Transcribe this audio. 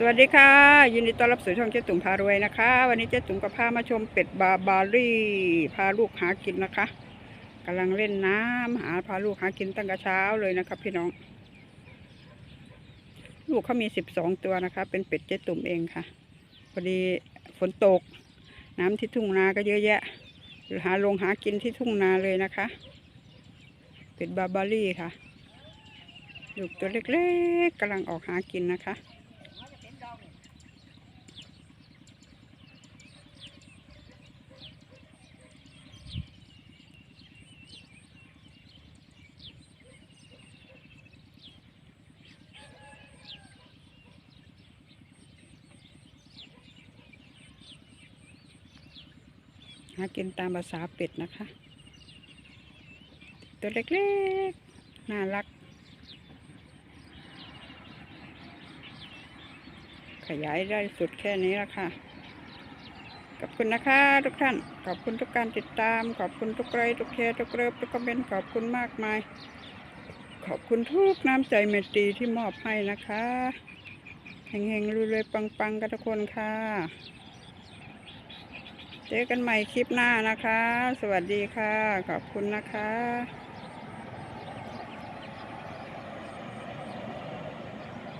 สวัสดีค่ะ ยินดีต้อนรับสู่ช่องเจ๊ตุ่มพารวยนะคะ วันนี้เจ๊ตุ่มก็พามาชมเป็ดบาบารี่พาลูกหากินนะคะกำลังเล่นน้ำหาพาลูกหากินตั้งแต่เช้าเลยนะครับพี่น้อง ลูกเขามีสิบสองตัวนะคะ เป็นเป็ดเจ๊ตุ่มเองค่ะพอดีฝนตก น้ำที่ทุ่งนาก็เยอะแยะหาลงหากินที่ทุ่งนาเลยนะคะ เป็ดบาบารี่ค่ะลูกตัวเล็กๆกำลังออกหากินนะคะ หากินตามภาษาเป็ดนะคะ ตัวเล็กๆ น่ารัก ขยายได้สุดแค่นี้ละค่ะ ขอบคุณนะคะทุกท่าน ขอบคุณทุกการติดตาม ขอบคุณทุกไลค์ทุกแชร์ทุกเลิฟทุกคอมเมนต์ขอบคุณมากมาย ขอบคุณทุกน้ำใจเมตรีที่มอบให้นะคะเฮงๆรวยๆปังๆกันทุกคนค่ะ เจอกันใหม่คลิปหน้านะคะ สวัสดีค่ะ ขอบคุณนะคะ